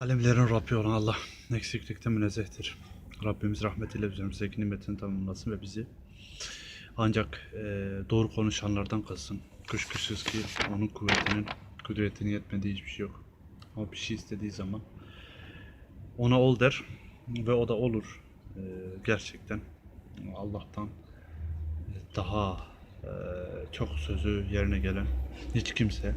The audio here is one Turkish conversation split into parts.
Alemlerin Rabbi olan Allah eksiklikten münezzehtir. Rabbimiz rahmetiyle üzerimize nimetini tamamlasın ve bizi ancak e, doğru konuşanlardan kılsın. Kuşkusuz ki onun kuvvetinin, kudretinin yetmediği hiçbir şey yok. O bir şey istediği zaman ona ol der ve o da olur. E, gerçekten Allah'tan daha e, çok sözü yerine gelen hiç kimse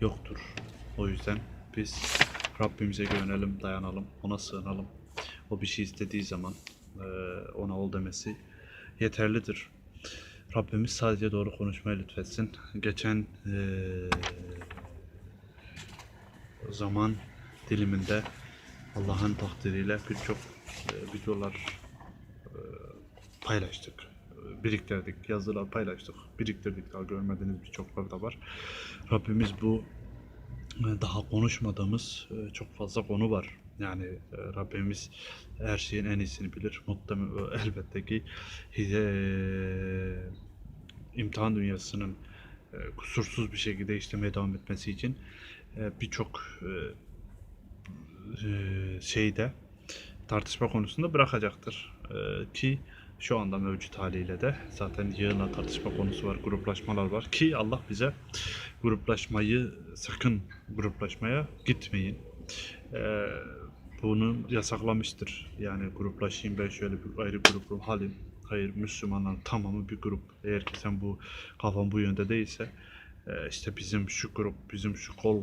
yoktur. O yüzden biz Rabbimize güvenelim, dayanalım, ona sığınalım. O bir şey istediği zaman e, ona ol demesi yeterlidir. Rabbimiz sadece doğru konuşmayı lütfetsin. Geçen e, zaman diliminde Allah'ın takdiriyle birçok e, videolar paylaştık. Biriktirdik, yazılar paylaştık. Biriktirdik daha görmediğiniz birçokları da var. Rabbimiz bu daha konuşmadığımız e, çok fazla konu var. Yani e, Rabbimiz her şeyin en iyisini bilir. Muhtemelen elbette ki e, imtihan dünyasının e, kusursuz bir şekilde işlemeye devam etmesi için e, birçok e, e, şeyde tartışma konusunda bırakacaktır. E, ki şu anda mevcut haliyle de zaten yığına tartışma konusu var, gruplaşmalar var ki Allah bize gruplaşmayı sakın gruplaşmaya gitmeyin. Ee, bunu yasaklamıştır. Yani gruplaşayım ben şöyle bir ayrı grupum halim. Hayır Müslümanların tamamı bir grup. Eğer ki sen bu kafan bu yönde değilse e, işte bizim şu grup, bizim şu kol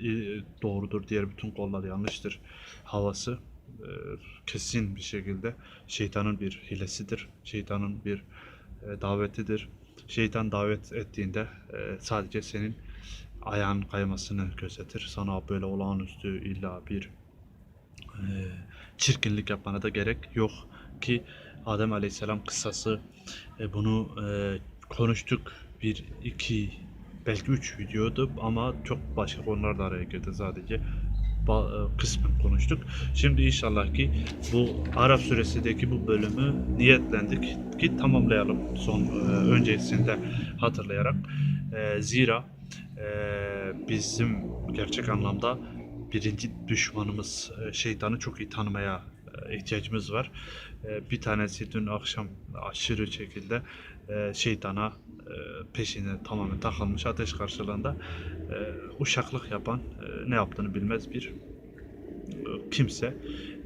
e, doğrudur, diğer bütün kollar yanlıştır havası e, kesin bir şekilde şeytanın bir hilesidir. Şeytanın bir e, davetidir. Şeytan davet ettiğinde e, sadece senin ayağın kaymasını gözetir. Sana böyle olağanüstü illa bir e, çirkinlik yapmana da gerek yok ki Adem Aleyhisselam kıssası bunu konuştuk bir iki belki üç videodu ama çok başka konular da araya girdi sadece e, kısmen konuştuk. Şimdi inşallah ki bu Arap suresindeki bu bölümü niyetlendik ki tamamlayalım son e, öncesinde hatırlayarak. E, zira bizim gerçek anlamda birinci düşmanımız şeytanı çok iyi tanımaya ihtiyacımız var. Bir tanesi dün akşam aşırı şekilde e, şeytana e, peşine tamamen takılmış ateş karşılığında e, uşaklık yapan e, ne yaptığını bilmez bir e, kimse.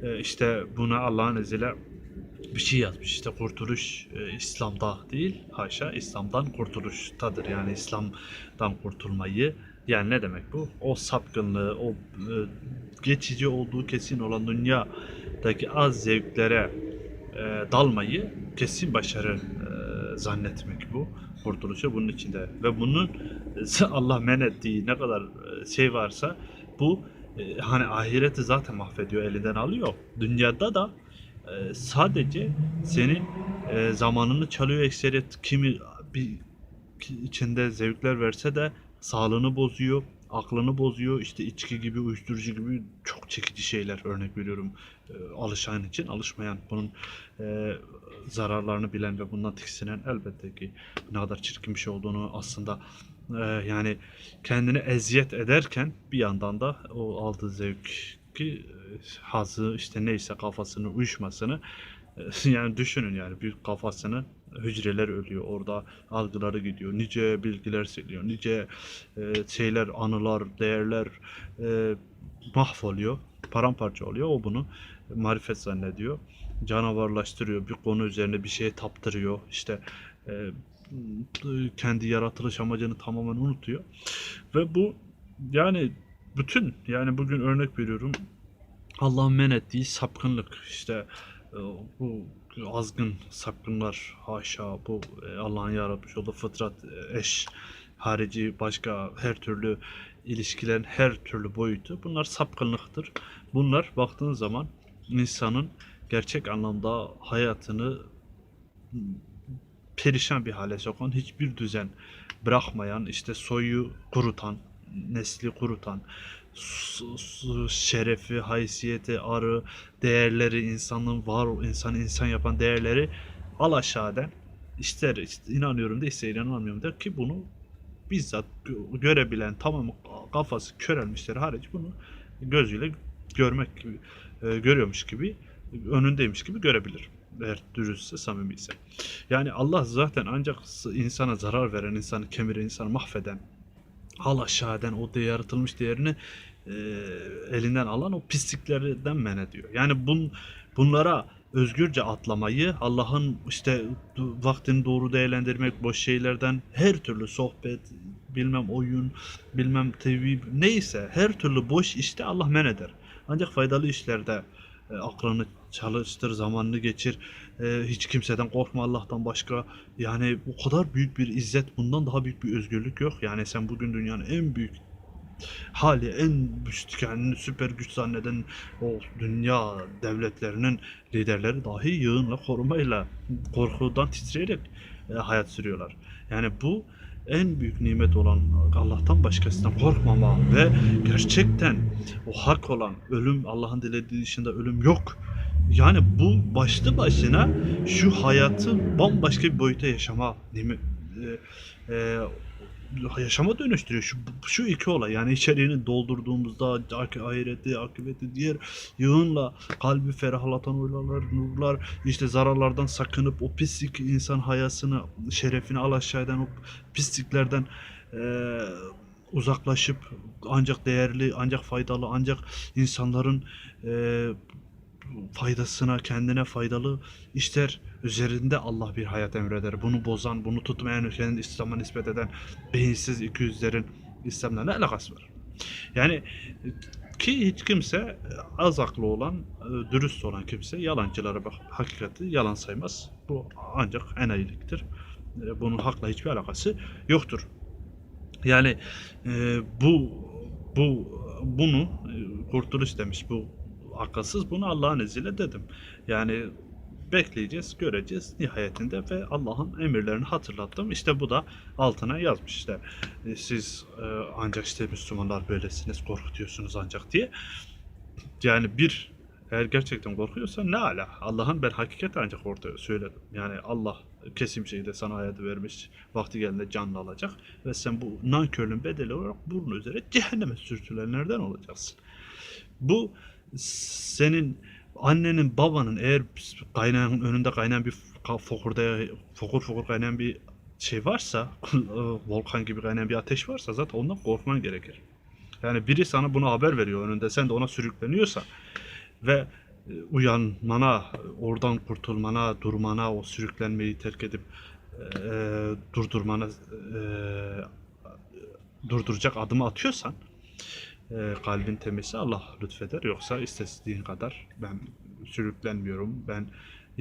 E, işte buna Allah'ın izniyle bir şey yazmış işte kurtuluş e, İslam'da değil haşa İslam'dan kurtuluştadır. Yani İslam'dan kurtulmayı yani ne demek bu? O sapkınlığı o e, geçici olduğu kesin olan dünyadaki az zevklere e, dalmayı kesin başarı zannetmek bu. Kurtuluşu bunun içinde ve bunun e, Allah men ettiği ne kadar e, şey varsa bu e, hani ahireti zaten mahvediyor elinden alıyor. Dünyada da sadece senin zamanını çalıyor ekseriyet kimi bir içinde zevkler verse de sağlığını bozuyor aklını bozuyor. İşte içki gibi uyuşturucu gibi çok çekici şeyler. Örnek veriyorum alışan için alışmayan. Bunun zararlarını bilen ve bundan tiksinen elbette ki ne kadar çirkin bir şey olduğunu aslında e, yani kendini eziyet ederken bir yandan da o aldığı zevki e, hazı işte neyse kafasının uyuşmasını e, yani düşünün yani bir kafasını hücreler ölüyor orada algıları gidiyor nice bilgiler siliyor nice e, şeyler anılar değerler e, mahvoluyor paramparça oluyor. O bunu marifet zannediyor canavarlaştırıyor bir konu üzerine bir şeye taptırıyor işte e, kendi yaratılış amacını tamamen unutuyor ve bu yani bütün yani bugün örnek veriyorum Allah'ın men ettiği sapkınlık işte e, bu azgın sapkınlar haşa bu e, Allah'ın yaratmış olduğu fıtrat e, eş harici başka her türlü ilişkilerin her türlü boyutu bunlar sapkınlıktır. Bunlar baktığın zaman insanın gerçek anlamda hayatını perişan bir hale sokan hiçbir düzen bırakmayan işte soyu kurutan nesli kurutan şerefi, haysiyeti, arı, değerleri, insanın var insan insan yapan değerleri al aşağıdan ister, ister inanıyorum da ister inanmıyorum da ki bunu bizzat gö- görebilen tamamı kafası körelmişler hariç bunu gözüyle görmek gibi, e, görüyormuş gibi önündeymiş gibi görebilir. Eğer dürüstse, samimiyse. Yani Allah zaten ancak insana zarar veren, insanı kemiren, insanı mahveden, hal aşağı eden, o de yaratılmış değerini e, elinden alan o pisliklerden men ediyor. Yani bun, bunlara özgürce atlamayı, Allah'ın işte vaktini doğru değerlendirmek, boş şeylerden her türlü sohbet, bilmem oyun, bilmem TV neyse her türlü boş işte Allah men eder. Ancak faydalı işlerde e, aklını çalıştır, zamanını geçir. E, hiç kimseden korkma Allah'tan başka. Yani o kadar büyük bir izzet, bundan daha büyük bir özgürlük yok. Yani sen bugün dünyanın en büyük hali, en kendini süper güç zanneden o dünya devletlerinin liderleri dahi yığınla, korumayla, korkudan titreyerek e, hayat sürüyorlar. Yani bu en büyük nimet olan Allah'tan başkasından korkmama ve gerçekten o hak olan ölüm Allah'ın dilediği dışında ölüm yok. Yani bu başlı başına şu hayatı bambaşka bir boyuta yaşama nime- e, e, yaşama dönüştürüyor. Şu, şu iki olay yani içeriğini doldurduğumuzda ahireti, akıbeti diğer yığınla kalbi ferahlatan oylar, nurlar, işte zararlardan sakınıp o pislik insan hayasını, şerefini alaşağı eden o pisliklerden eee, uzaklaşıp ancak değerli, ancak faydalı, ancak insanların eee, faydasına, kendine faydalı işler üzerinde Allah bir hayat emreder. Bunu bozan, bunu tutmayan, kendini İslam'a nispet eden beyinsiz ikiyüzlerin İslam'la ne alakası var? Yani ki hiç kimse az aklı olan, e, dürüst olan kimse yalancılara bak hakikati yalan saymaz. Bu ancak enayiliktir. E, Bunun hakla hiçbir alakası yoktur. Yani e, bu bu bunu kurtuluş demiş bu akılsız bunu Allah'ın izniyle dedim. Yani bekleyeceğiz, göreceğiz nihayetinde ve Allah'ın emirlerini hatırlattım. İşte bu da altına yazmış işte e, siz e, ancak işte Müslümanlar böylesiniz korkutuyorsunuz ancak diye. Yani bir eğer gerçekten korkuyorsan ne ala. Allah'ın ben hakikati ancak ortaya söyledim. Yani Allah kesim şeyde sana hayatı vermiş. Vakti geldiğinde canlı alacak. Ve sen bu nankörlüğün bedeli olarak bunun üzere cehenneme sürtülenlerden olacaksın. Bu senin annenin babanın eğer kaynağın önünde kaynayan bir fokurda fokur fokur kaynayan bir şey varsa volkan gibi kaynayan bir ateş varsa zaten ondan korkman gerekir. Yani biri sana bunu haber veriyor önünde sen de ona sürükleniyorsa ve e, uyanmana, oradan kurtulmana, durmana, o sürüklenmeyi terk edip e, durdurmana e, durduracak adımı atıyorsan e, kalbin temizse Allah lütfeder. Yoksa istediğin kadar ben sürüklenmiyorum. Ben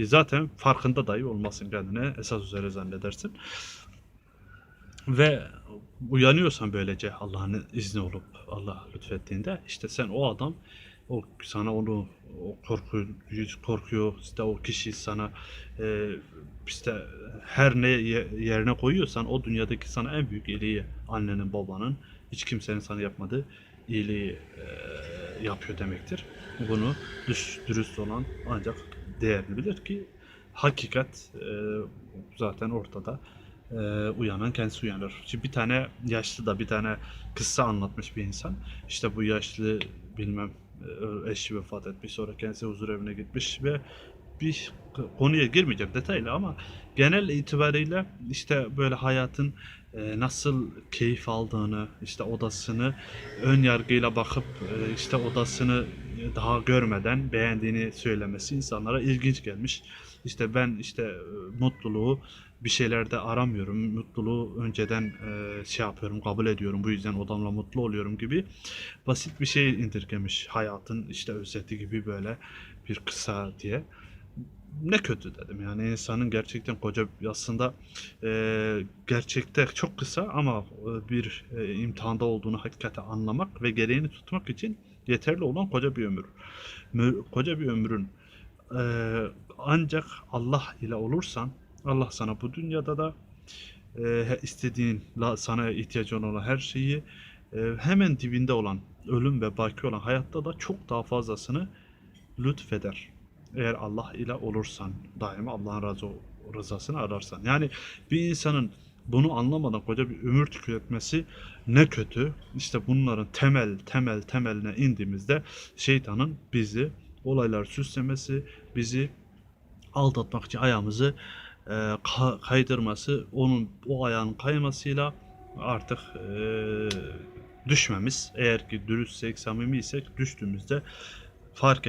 zaten farkında dahi olmasın kendine esas üzere zannedersin. Ve uyanıyorsan böylece Allah'ın izni olup Allah lütfettiğinde işte sen o adam o sana onu o korku korkuyor işte o kişi sana e, işte her ne ye- yerine koyuyorsan o dünyadaki sana en büyük iyiliği annenin babanın hiç kimsenin sana yapmadığı iyiliği e, yapıyor demektir. Bunu dürüst olan ancak değerini bilir ki hakikat e, zaten ortada. E, uyanan kendisi uyanır. Şimdi bir tane yaşlı da bir tane kıssa anlatmış bir insan. İşte bu yaşlı bilmem e, eşi vefat etmiş sonra kendisi huzur evine gitmiş ve bir konuya girmeyeceğim detaylı ama genel itibariyle işte böyle hayatın nasıl keyif aldığını işte odasını ön yargıyla bakıp e, işte odasını daha görmeden beğendiğini söylemesi insanlara ilginç gelmiş. İşte ben işte e, mutluluğu bir şeylerde aramıyorum. Mutluluğu önceden e, şey yapıyorum, kabul ediyorum. Bu yüzden odamla mutlu oluyorum gibi basit bir şey indirgemiş hayatın işte özeti gibi böyle bir kısa diye. Ne kötü dedim yani insanın gerçekten koca aslında e, gerçekte çok kısa ama e, bir e, imtihanda olduğunu hakikate anlamak ve gereğini tutmak için yeterli olan koca bir ömür. Mü- koca bir ömrün e, ancak Allah ile olursan Allah sana bu dünyada da e, istediğin sana ihtiyacın olan her şeyi e, hemen dibinde olan ölüm ve baki olan hayatta da çok daha fazlasını lütfeder. Eğer Allah ile olursan daima Allah'ın razı rızasını ararsan. Yani bir insanın bunu anlamadan koca bir ömür tüketmesi ne kötü. İşte bunların temel temel temeline indiğimizde şeytanın bizi olaylar süslemesi, bizi aldatmak için ayağımızı e, ka- kaydırması, onun o ayağın kaymasıyla artık e, düşmemiz. Eğer ki dürüstsek, samimiysek düştüğümüzde fark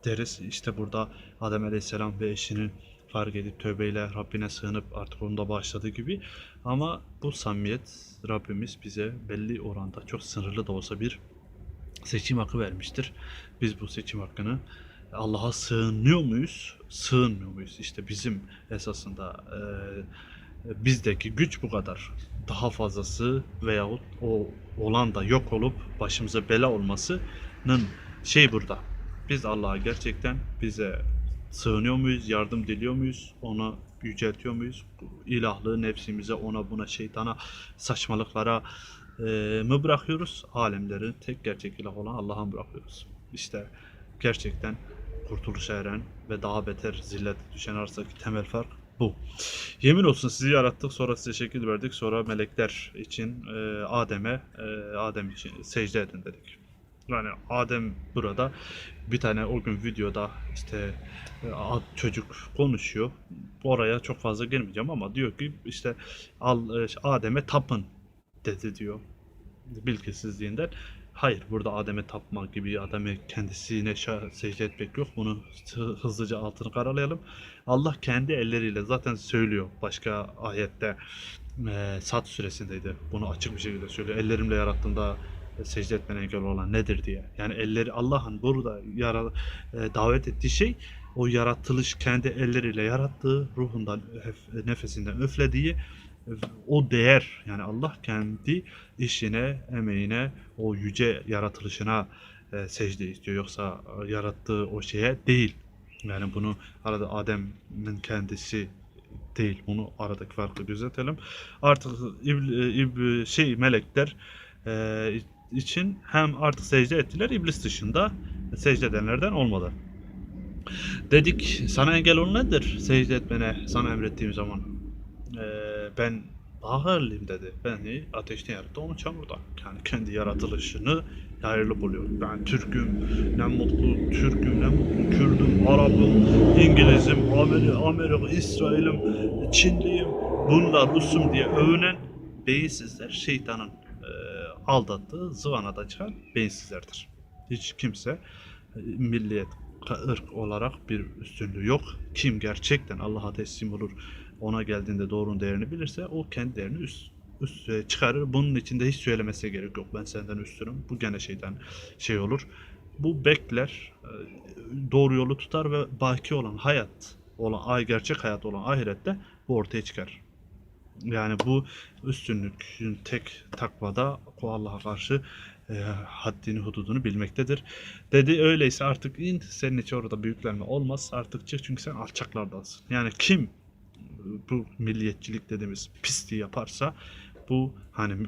ederiz. İşte burada Adem Aleyhisselam ve eşinin fark edip tövbeyle Rabbine sığınıp artık onu da bağışladığı gibi. Ama bu samimiyet Rabbimiz bize belli oranda çok sınırlı da olsa bir seçim hakkı vermiştir. Biz bu seçim hakkını Allah'a sığınıyor muyuz? Sığınmıyor muyuz? İşte bizim esasında e, bizdeki güç bu kadar. Daha fazlası veyahut o olan da yok olup başımıza bela olmasının şey burada. Biz Allah'a gerçekten bize sığınıyor muyuz? Yardım diliyor muyuz? Ona yüceltiyor muyuz? İlahlığı nefsimize, ona buna, şeytana, saçmalıklara e, mı bırakıyoruz? Alemlerin tek gerçek ilah olan Allah'a mı bırakıyoruz? İşte gerçekten kurtuluşa eren ve daha beter zillete düşen arasındaki temel fark bu. Yemin olsun sizi yarattık sonra size şekil verdik sonra melekler için e, Adem'e e, Adem için secde edin dedik. Yani Adem burada bir tane o gün videoda işte e, çocuk konuşuyor. Oraya çok fazla girmeyeceğim ama diyor ki işte e, Adem'e tapın dedi diyor. Bilgisizliğinden. Hayır burada Adem'e tapma gibi Adem'e kendisine secde etmek yok. Bunu hı- hızlıca altını karalayalım. Allah kendi elleriyle zaten söylüyor başka ayette e, Sad suresindeydi. Bunu açık bir şekilde söylüyor. Ellerimle yarattığımda secde etmene engel olan nedir diye. Yani elleri Allah'ın burada yara, e, davet ettiği şey o yaratılış kendi elleriyle yarattığı ruhundan nefesinden öflediği o değer yani Allah kendi işine, emeğine, o yüce yaratılışına e, secde istiyor. Yoksa yarattığı o şeye değil. Yani bunu arada Adem'in kendisi değil. Bunu aradaki farkı gözetelim. Artık ibl- e, ib- şey melekler e, için hem artık secde ettiler iblis dışında secde edenlerden olmadı. Dedik sana engel ol nedir secde etmene sana emrettiğim zaman? Ee, ben daha dedi. Beni ateşten yarattı onu çamurda. Yani kendi yaratılışını hayırlı buluyor. Ben Türk'üm, ne mutlu Türk'üm, ne mutlu Kürd'üm, Arap'ım, İngiliz'im, Amerika, Amerika, İsrail'im, Çinliyim, bunlar Rus'um diye övünen beyinsizler şeytanın e, aldattığı zıvanada çıkan beyinsizlerdir. Hiç kimse e, milliyet, ırk olarak bir üstünlüğü yok. Kim gerçekten Allah'a teslim olur, ona geldiğinde doğrunun değerini bilirse o kendi değerini üst, üste çıkarır. Bunun için de hiç söylemesi gerek yok. Ben senden üstünüm. Bu gene şeyden şey olur. Bu bekler, e, doğru yolu tutar ve baki olan hayat, olan ay gerçek hayat olan ahirette bu ortaya çıkar. Yani bu üstünlükün tek takvada Allah'a karşı e, haddini hududunu bilmektedir. Dedi öyleyse artık in senin için orada büyüklenme olmaz artık çık çünkü sen alçaklardasın. Yani kim bu milliyetçilik dediğimiz pisliği yaparsa bu hani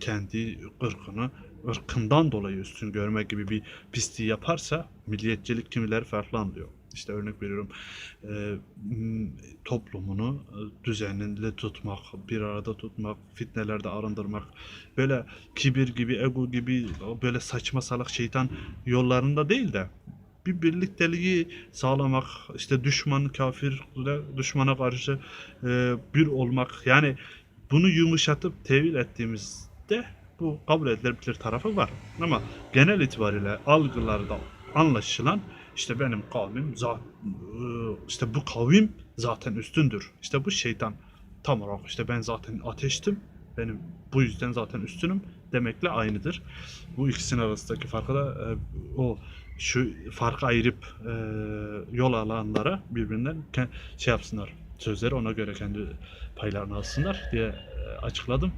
kendi ırkını ırkından dolayı üstün görmek gibi bir pisliği yaparsa milliyetçilik kimileri farklı anlıyor. İşte örnek veriyorum e, toplumunu e, düzenli tutmak, bir arada tutmak, fitnelerde arındırmak, böyle kibir gibi, ego gibi böyle saçma salak şeytan yollarında değil de bir birlikteliği sağlamak, işte düşman, kafirle düşmana karşı e, bir olmak. Yani bunu yumuşatıp tevil ettiğimizde bu kabul edilebilir tarafı var. Ama genel itibariyle algılarda anlaşılan işte benim kavmim işte bu kavim zaten üstündür. İşte bu şeytan tam olarak işte ben zaten ateştim. Benim bu yüzden zaten üstünüm demekle aynıdır. Bu ikisinin arasındaki farkı da e, o şu farkı ayırıp e, yol alanlara birbirinden şey yapsınlar. Sözleri ona göre kendi paylarını alsınlar diye e, açıkladım.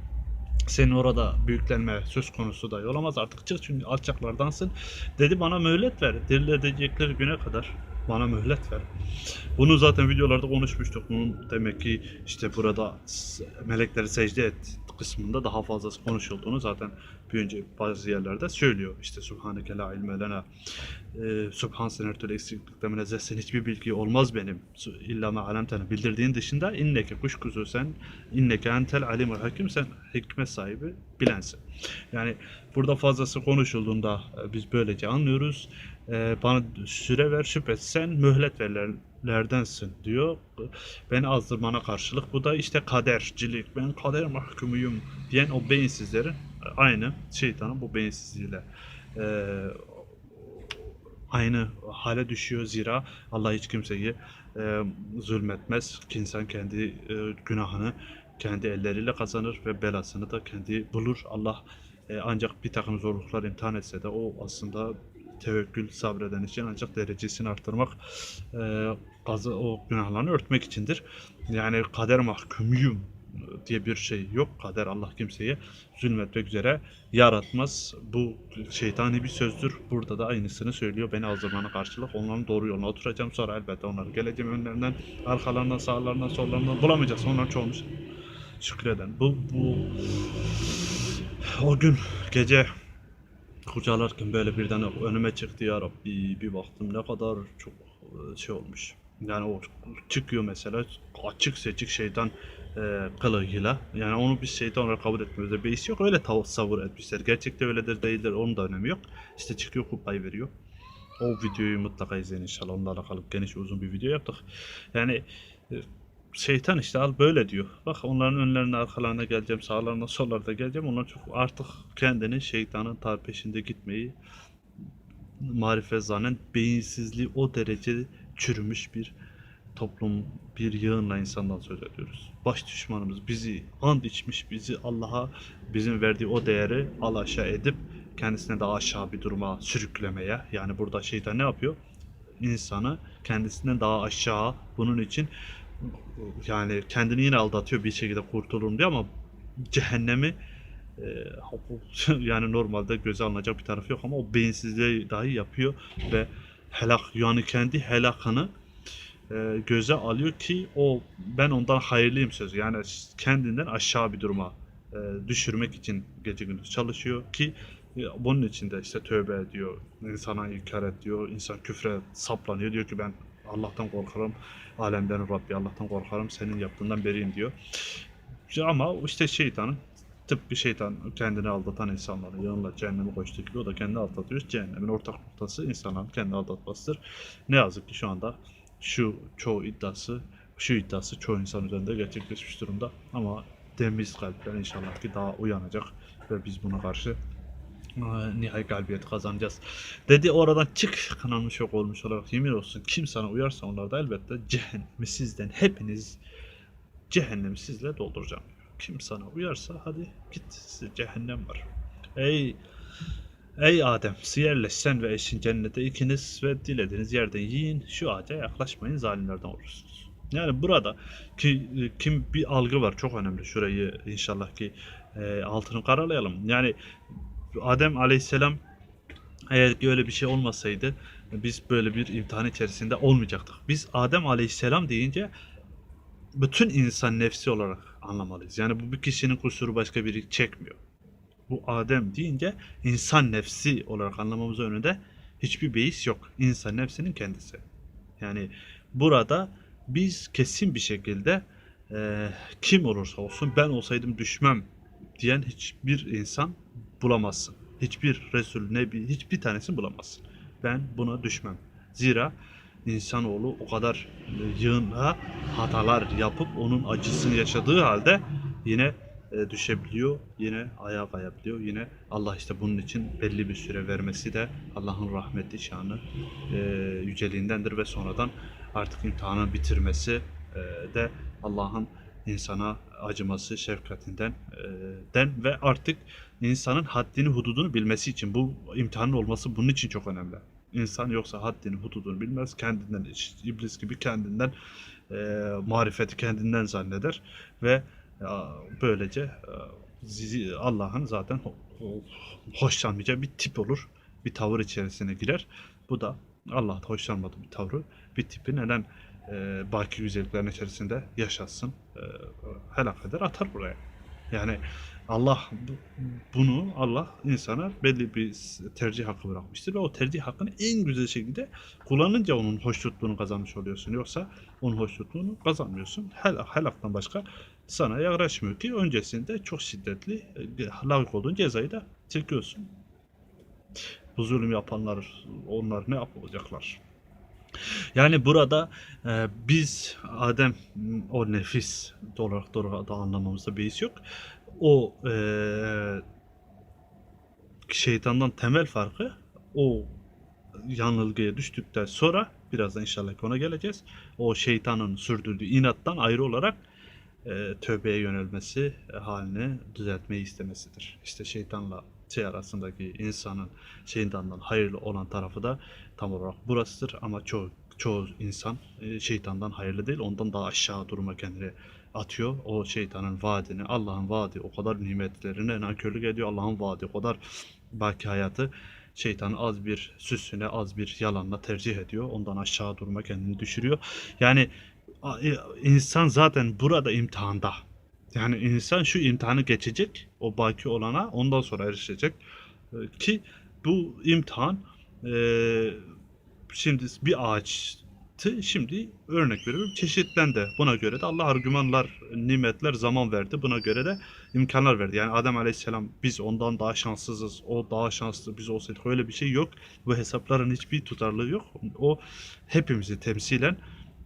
Senin orada büyüklenme söz konusu da olamaz artık çık çünkü alçaklardansın. Dedi bana mühlet ver. Dirilecekleri güne kadar bana mühlet ver. Bunu zaten videolarda konuşmuştuk. Bunun demek ki işte burada melekleri secde et kısmında daha fazlası konuşulduğunu zaten bir önce bazı yerlerde söylüyor. İşte Subhaneke la ilme lena. E, Subhan sen her türlü eksiklikle münezzehsin. Hiçbir bilgi olmaz benim. İlla ma alemtene. Bildirdiğin dışında inneke kuşkuzu sen inneke entel alimul hakim sen hikmet sahibi bilensin. Yani burada fazlası konuşulduğunda e, biz böylece anlıyoruz. E, bana süre ver şüphesiz mühlet verilenlerdensin diyor. Beni azdırmana karşılık bu da işte kadercilik ben kader mahkumuyum diyen o beyinsizlerin aynı şeytanın bu beyinsizliğiyle e, aynı hale düşüyor zira Allah hiç kimseyi e, zulmetmez. İnsan kendi e, günahını kendi elleriyle kazanır ve belasını da kendi bulur. Allah e, ancak bir takım zorluklar imtihan etse de o aslında tevekkül sabreden için ancak derecesini arttırmak e, gazı, o günahlarını örtmek içindir. Yani kader mahkumuyum diye bir şey yok. Kader Allah kimseye zulmetmek üzere yaratmaz. Bu şeytani bir sözdür. Burada da aynısını söylüyor. Beni azdırmana karşılık onların doğru yoluna oturacağım. Sonra elbette onları geleceğim önlerinden, arkalarından, sağlarından, sollarından bulamayacağız. Onların çoğunu şükreden. Bu, bu o gün gece kucalarken böyle birden önüme çıktı ya Rabbi bir baktım ne kadar çok e, şey olmuş. Yani o çıkıyor mesela açık seçik şeytan e, kılığıyla. Yani onu biz şeytan olarak kabul etmiyoruz. Beis yok öyle tasavvur etmişler. Gerçekte öyledir değildir onun da önemi yok. İşte çıkıyor kupayı veriyor. O videoyu mutlaka izleyin inşallah. Onunla alakalı geniş uzun bir video yaptık. Yani e, şeytan işte al böyle diyor. Bak onların önlerine arkalarına geleceğim, sağlarına sollarına geleceğim. Onlar çok artık kendini şeytanın tar peşinde gitmeyi marifet zanen beyinsizliği o derece çürümüş bir toplum bir yığınla insandan söz ediyoruz. Baş düşmanımız bizi and içmiş, bizi Allah'a bizim verdiği o değeri alaşağı edip kendisine daha aşağı bir duruma sürüklemeye yani burada şeytan ne yapıyor? İnsanı kendisinden daha aşağı bunun için yani kendini yine aldatıyor bir şekilde kurtulurum diyor ama cehennemi e, yani normalde göze alınacak bir tarafı yok ama o beyinsizliği dahi yapıyor ve helak yani kendi helakını e, göze alıyor ki o ben ondan hayırlıyım sözü. Yani kendinden aşağı bir duruma e, düşürmek için gece gündüz çalışıyor ki bunun için de işte tövbe ediyor, insana inkar ediyor, insan küfre saplanıyor. Diyor ki ben Allah'tan korkarım, alemlerin Rabbi Allah'tan korkarım, senin yaptığından beriyim diyor. Ama işte şeytanın tıpkı şeytan kendini aldatan insanların yanına cehenneme koştuğu gibi o da kendini aldatıyor. Cehennemin ortak noktası insanların kendini aldatmasıdır. Ne yazık ki şu anda şu çoğu iddiası, şu iddiası çoğu insan üzerinde gerçekleşmiş durumda. Ama temiz kalpler inşallah ki daha uyanacak ve biz buna karşı nihai galibiyet kazanacağız. Dedi oradan çık kanalmış yok olmuş olarak yemin olsun kim sana uyarsa onlar da elbette cehennemi sizden hepiniz cehennemi sizle dolduracağım. Kim sana uyarsa hadi git size cehennem var. Ey Ey Adem, yerleş sen ve eşin cennete ikiniz ve dilediğiniz yerden yiyin. Şu ağaca yaklaşmayın, zalimlerden olursunuz. Yani burada ki kim bir algı var çok önemli. Şurayı inşallah ki e, altını karalayalım. Yani Adem Aleyhisselam eğer öyle bir şey olmasaydı biz böyle bir imtihan içerisinde olmayacaktık. Biz Adem Aleyhisselam deyince bütün insan nefsi olarak anlamalıyız. Yani bu bir kişinin kusuru başka biri çekmiyor. Bu Adem deyince insan nefsi olarak anlamamız önünde hiçbir beis yok. İnsan nefsinin kendisi. Yani burada biz kesin bir şekilde e, kim olursa olsun ben olsaydım düşmem diyen hiçbir insan bulamazsın. Hiçbir Resul, Nebi, hiçbir tanesini bulamazsın. Ben buna düşmem. Zira insanoğlu o kadar yığına hatalar yapıp onun acısını yaşadığı halde yine e, düşebiliyor, yine ayağa kayabiliyor. Yine Allah işte bunun için belli bir süre vermesi de Allah'ın rahmeti şanı e, yüceliğindendir ve sonradan artık imtihanı bitirmesi e, de Allah'ın insana acıması, şefkatinden den ve artık insanın haddini, hududunu bilmesi için bu imtihanın olması bunun için çok önemli. İnsan yoksa haddini, hududunu bilmez. Kendinden, iblis gibi kendinden e, marifeti kendinden zanneder ve e, böylece e, Allah'ın zaten ho- ho- hoşlanmayacağı bir tip olur. Bir tavır içerisine girer. Bu da Allah'ta hoşlanmadığı bir tavrı, bir tipi neden e, baki güzelliklerin içerisinde yaşatsın, e, helak eder, atar buraya. Yani Allah bu- bunu Allah insana belli bir tercih hakkı bırakmıştır ve o tercih hakkını en güzel şekilde kullanınca onun hoşnutluğunu kazanmış oluyorsun. Yoksa onun hoşnutluğunu kazanmıyorsun. Hel, helaktan başka sana yaraşmıyor ki öncesinde çok şiddetli e, layık olduğun cezayı da çekiyorsun. Bu zulüm yapanlar onlar ne yapacaklar? Yani burada e, biz Adem o nefis olarak doğru da anlamamızda bir his yok. O e, şeytandan temel farkı o yanılgıya düştükten sonra birazdan inşallah ona geleceğiz. O şeytanın sürdürdüğü inattan ayrı olarak e, tövbeye yönelmesi e, halini düzeltmeyi istemesidir. İşte şeytanla şey arasındaki insanın şeytandan hayırlı olan tarafı da tam olarak burasıdır ama çoğu çoğu insan e, şeytandan hayırlı değil ondan daha aşağı duruma kendini atıyor. O şeytanın vaadini, Allah'ın vaadi o kadar nimetlerine nankörlük ediyor. Allah'ın vaadi o kadar baki hayatı şeytan az bir süsüne, az bir yalanla tercih ediyor. Ondan aşağı duruma kendini düşürüyor. Yani e, insan zaten burada imtihanda. Yani insan şu imtihanı geçecek, o baki olana ondan sonra erişecek. E, Ki bu imtihan e, şimdi bir ağaçtı, şimdi örnek veriyorum çeşitlendi. Buna göre de Allah argümanlar, nimetler, zaman verdi. Buna göre de imkanlar verdi. Yani Adem Aleyhisselam biz ondan daha şanssızız, o daha şanslı biz olsaydık öyle bir şey yok. Bu hesapların hiçbir tutarlığı yok. O hepimizi temsilen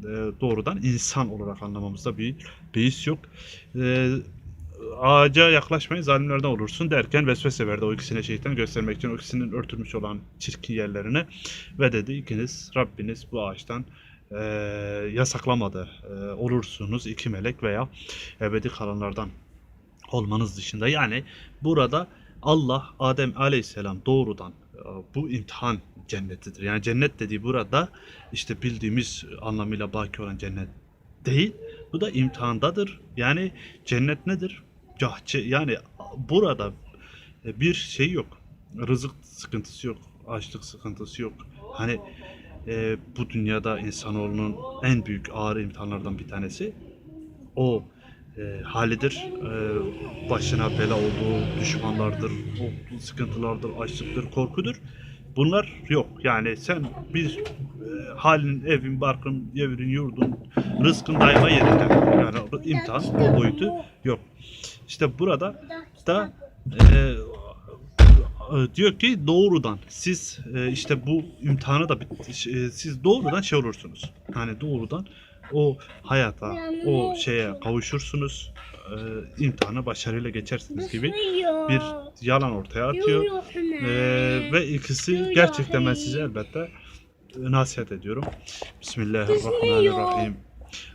e, doğrudan insan olarak anlamamızda bir beis yok. Ağaca yaklaşmayın zalimlerden olursun derken vesvese verdi o ikisine şeytan göstermek için o ikisinin örtülmüş olan çirkin yerlerine ve dedi ikiniz Rabbiniz bu ağaçtan e, yasaklamadı. E, olursunuz iki melek veya ebedi kalanlardan olmanız dışında. Yani burada Allah Adem Aleyhisselam doğrudan e, bu imtihan cennetidir. Yani cennet dediği burada işte bildiğimiz anlamıyla baki olan cennet değil. Bu da imtihandadır. Yani cennet nedir? Cahçe yani burada e, bir şey yok. Rızık sıkıntısı yok. Açlık sıkıntısı yok. Hani e, bu dünyada insanoğlunun en büyük ağır imtihanlardan bir tanesi o e, halidir. E, başına bela olduğu düşmanlardır, o sıkıntılardır, açlıktır, korkudur. Bunlar yok. Yani sen bir e, halin, evin, barkın, evin, yurdun, rızkın daima yerinde. Yani imtihan o boyutu yok. İşte burada da e, e, diyor ki doğrudan siz e, işte bu imtihanı da bit- e, siz doğrudan şey olursunuz. Hani doğrudan o hayata, o şeye kavuşursunuz. E, imtihanı başarıyla geçersiniz gibi bir yalan ortaya atıyor. Ee, ve ikisi gerçekten ben size elbette e, nasihat ediyorum. Bismillahirrahmanirrahim.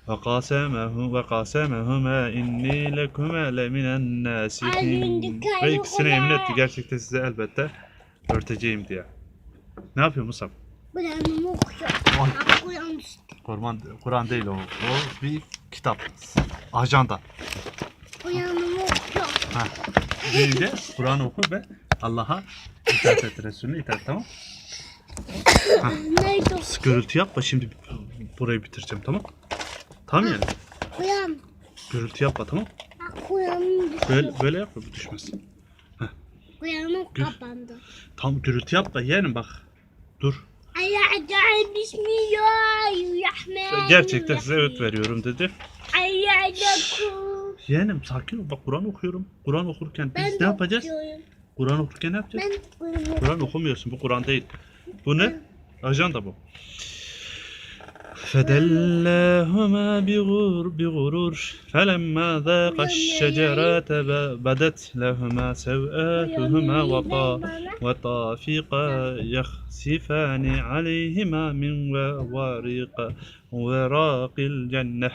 Ve kasemehu ve kasemehuma inni lekuma leminen nasihin. Ve ikisine yemin etti gerçekten size elbette örteceğim diye. Ne yapıyor Musab? Kur'an'ımı okuyor. Ay. Kur'an işte. Kur'an, Kur'an değil o. O bir kitap. Ajanda. Kur'an'ımı okuyor. Ha. Deyince Kur'an oku ve Allah'a itaat et. Resulüne itaat tamam o? Gürültü yapma şimdi burayı bitireceğim tamam Tamam yani. Kur'an. Gürültü yapma tamam Bak düştü. Böyle, böyle yapma bu düşmez. Kur'an'ım Gül. kapandı. Tam gürültü yapma yeğenim bak. Dur. Allah'tan Bismillahirrahmanirrahim. Gerçekten size öğüt veriyorum dedi. Allah'tan Yeğenim sakin ol bak Kur'an okuyorum. Kur'an okurken biz Ben ne de yapacağız? okuyorum. Kur'an okurken ne yapacağız? Ben Kur'an okumuyorsun bu Kur'an değil. Bu ne? Ajanda bu. فدلاهما بغر بغرور فلما ذاقا الشجرة بدت لهما سوآتهما وطا وطافقا يخسفان عليهما من ورق وراق الجنة.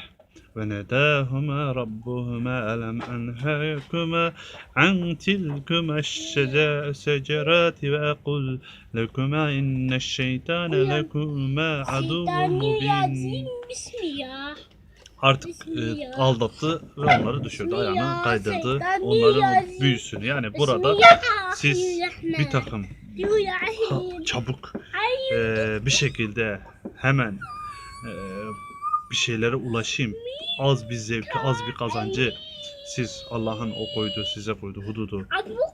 وناداهما ربهما ألم أنهاكما عن تلكما الشجا- الشجرات وأقل لكما إن الشيطان لكما عدو مبين Şeytanirracim. Bismillah. Artık e, Bismillah. aldattı ve onları düşürdü ayağına Bismillah, kaydırdı. şeytanirracim. Onların büyüsünü yani burada siz bir takım ha- Bismillahirrahmanirrahim. çabuk Hayır. e, bir şekilde hemen e, bir şeylere ulaşayım. Az bir zevki, az bir kazancı siz Allah'ın o koyduğu size koyduğu hududu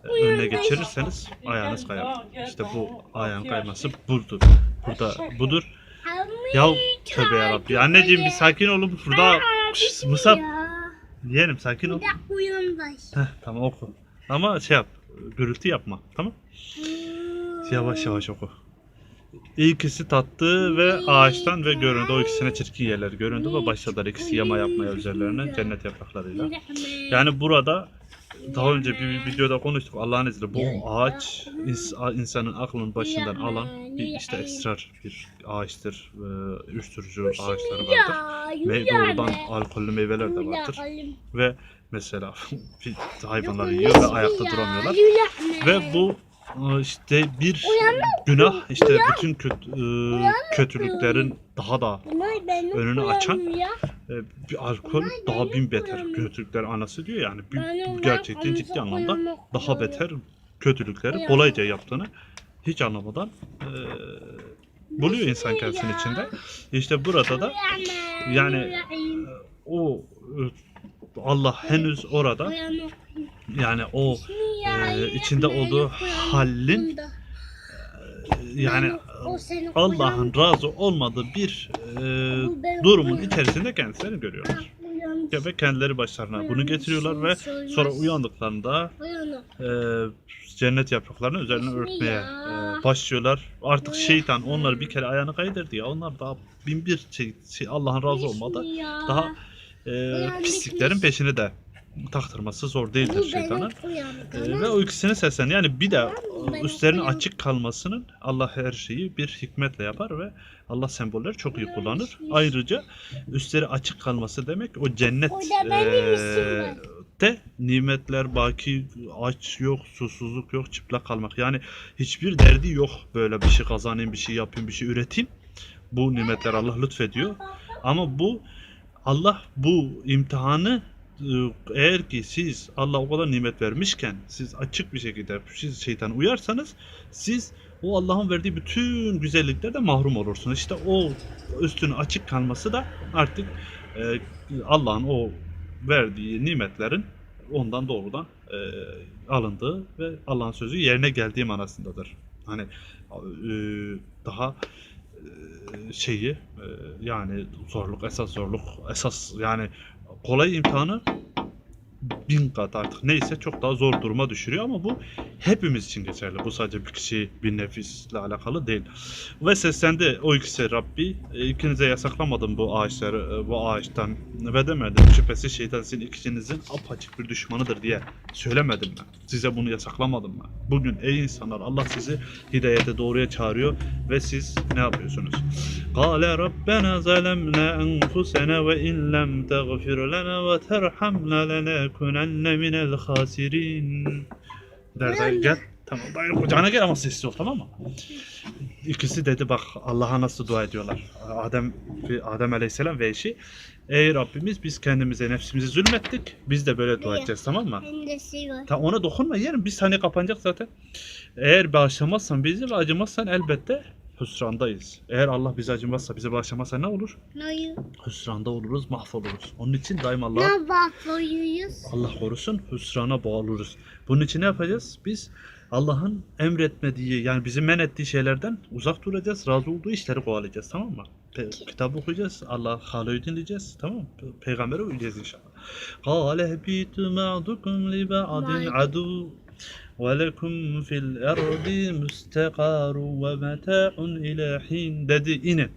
e, önüne geçirirseniz ayağınız kayar. İşte bu ayağın kayması budur. Burada budur. Ya tövbe yarabbi. Anneciğim bir sakin olun. Burada Şşş, Musab. Yeğenim sakin ol. Heh, tamam oku. Ama şey yap. Gürültü yapma. Tamam. Yavaş yavaş oku. İkisi tattı ve ağaçtan ve göründü. O ikisine çirkin yerler göründü ve başladılar ikisi yama yapmaya üzerlerine cennet yapraklarıyla. Yani burada daha önce bir videoda konuştuk Allah'ın izniyle bu ağaç ins- insanın aklının başından alan bir işte esrar bir ağaçtır. Ee, Uyuşturucu ağaçları vardır. Ve doğrudan alkollü meyveler de vardır. Ve mesela bir hayvanları yiyor ve ayakta duramıyorlar. Ve bu e, işte bir günah işte bütün kötü, e, kötülüklerin daha da önünü açan e, bir alkol daha bin beter. kötülükler anası diyor yani bir, gerçekten ciddi anlamda daha beter kötülükleri kolayca yaptığını hiç anlamadan e, buluyor insan kendisinin içinde. İşte burada da yani o e, Allah henüz orada yani o e, içinde olduğu halin e, yani Allah'ın razı olmadığı bir e, durumun içerisinde kendilerini görüyorlar. Ve kendileri başlarına bunu getiriyorlar ve sonra uyandıklarında e, cennet yapraklarını üzerine örtmeye e, başlıyorlar. Artık şeytan onları bir kere ayağını kaydırdı ya. Onlar daha bin bir şey, şey Allah'ın razı olmadı. Daha e, pisliklerin peşini de taktırması zor değildir şeytanın. E, ve o ikisini seslendi. Yani bir de üstlerinin açık kalmasının Allah her şeyi bir hikmetle yapar ve Allah sembolleri çok iyi kullanır. Ayrıca üstleri açık kalması demek o cennet e, de nimetler baki aç yok susuzluk yok çıplak kalmak. Yani hiçbir derdi yok böyle bir şey kazanayım bir şey yapayım bir şey üreteyim. Bu nimetler Allah lütfediyor. Ama bu Allah bu imtihanı e, eğer ki siz Allah o kadar nimet vermişken siz açık bir şekilde siz şeytan uyarsanız siz o Allah'ın verdiği bütün güzelliklerden mahrum olursunuz. İşte o üstünün açık kalması da artık e, Allah'ın o verdiği nimetlerin ondan doğrudan e, alındığı ve Allah'ın sözü yerine geldiği manasındadır. Hani e, daha şeyi e, yani zorluk esas zorluk esas yani kolay imtihanı bin kat artık neyse çok daha zor duruma düşürüyor ama bu hepimiz için geçerli. Bu sadece bir kişi bir nefisle alakalı değil. Ve seslendi o ikisi Rabbi e, ikinize yasaklamadım bu ağaçları e, bu ağaçtan ve demedim şüphesiz şeytan sizin ikinizin apaçık bir düşmanıdır diye söylemedim mi? Size bunu yasaklamadım mı? Bugün ey insanlar Allah sizi hidayete doğruya çağırıyor ve siz ne yapıyorsunuz? Kale Rabbena zalemne enfusene ve illem teğfir lana ve terhamna lana لنكونن من الخاسرين Derden gel. Tamam bayır kucağına gel ama sessiz ol tamam mı? İkisi dedi bak Allah'a nasıl dua ediyorlar. Adem Adem Aleyhisselam ve eşi. Ey Rabbimiz biz kendimize nefsimizi zulmettik. Biz de böyle dua edeceğiz tamam mı? Ta ona dokunma yerim. Bir saniye kapanacak zaten. Eğer bağışlamazsan bizi ve acımazsan elbette hüsrandayız. Eğer Allah bize acımazsa, bize bağışlamazsa ne olur? Hüsranda oluruz, mahvoluruz. Onun için daima Allah Ne bakıyoruz? Allah korusun hüsrana boğuluruz. Bunun için ne yapacağız? Biz Allah'ın emretmediği yani bizi men ettiği şeylerden uzak duracağız. Razı olduğu işleri kovalayacağız tamam mı? Pe- kitap okuyacağız. Allah Halo'yu dinleyeceğiz. Tamam mı? Pe- Peygambere uyacağız inşallah. قال اهبطوا بعضكم لبعض عدو ولكم في الأرض مستقر ومتاع إلى حين inin.